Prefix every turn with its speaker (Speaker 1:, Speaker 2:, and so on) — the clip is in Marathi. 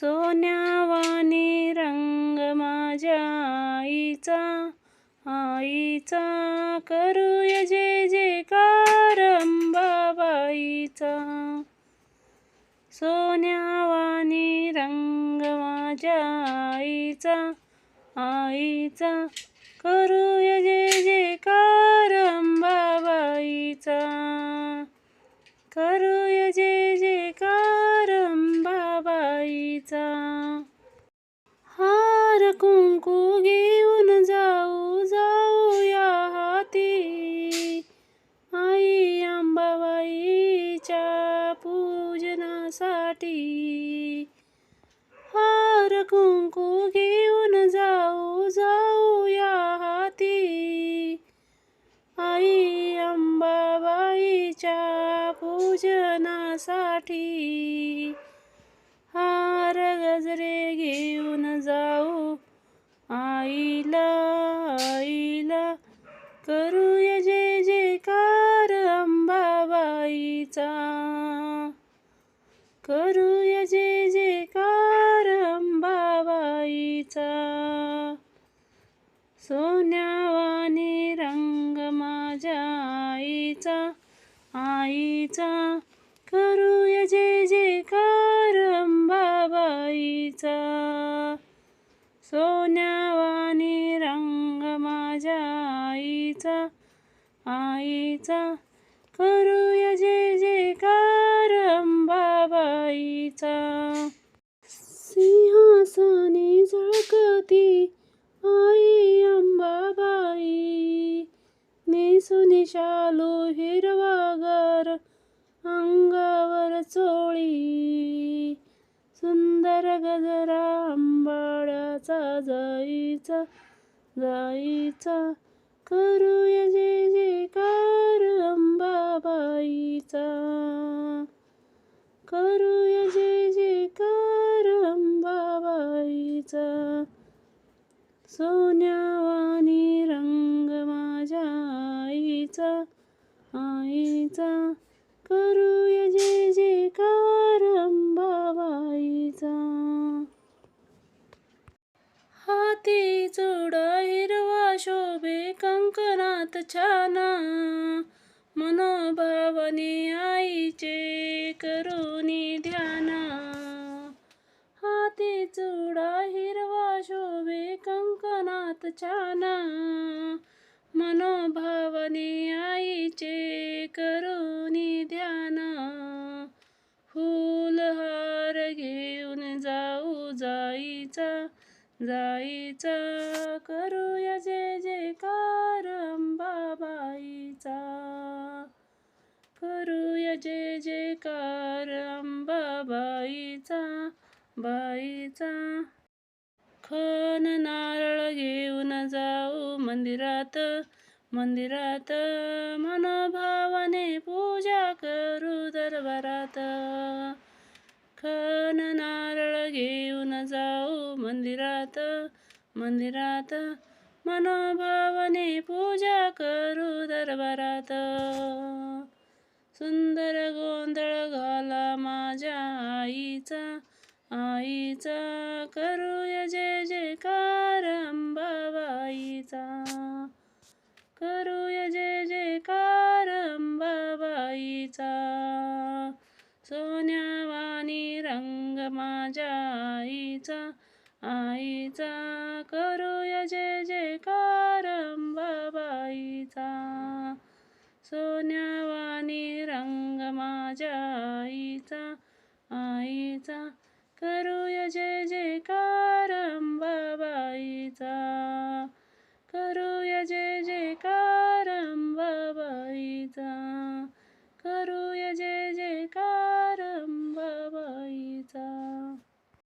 Speaker 1: सोन्यावानी रंग माझ्या आईचा आईचा. करूया जे जे कारंबाबाईचा सोन्यावानी रंग माझ्या आईचा आईचा. करूया जे जयकार अंबाबाईचा पूजनासाठी हार कुंकू घेऊन जाऊ जाऊया हाती. आई अंबाबाईच्या पूजनासाठी आईचा करूया जे जयकार अंबाबाईचा सोन्यावानी रंग माझ्या आईचा. आईचा करूया जे जयकार अंबाबाईचा सिंहासनी झळकती आई अंबाबाई. नेसुनी हिर जाई सुंदर गजरा आंबाड्याचा जाईचा जाईचा करूया जे कार अंबाबाईचा. करूया जे कार अंबाबाईचा. सोन्यावानी रंग माझ्या आईचा आईचा. करूया जे जे कारंबाबाईचा हाती चुडा हिरवा शोभे कंकणात छाना. मनोभावने आईचे करुनी ध्याना. हाती चुडा हिरवा शोभे कंकणात छाना. मनोभावने आईचे करुणी ध्यान. फूलहार घेऊन जाऊ जाईचा जाईचा. करूया जे जयकार अंबाबाईचा करूया जे जयकार अंबाबाईचा बाईचा. खन नारळ घेऊन जाऊ मंदिरात. मंदिरात मनोभावाने पूजा करू दरबारात. खन नारळ घेऊन जाऊ मंदिरात. मंदिरात मनोभावाने पूजा करू दरबारात. सुंदर सोन्यावानी रंग माझ्या आईचा. आईचा करूया जे जयकार बाबाईचा. सोन्यावानी रंग माझ्या आईचा. आईचा करूया जे जे अंबाबाईचा करूया करू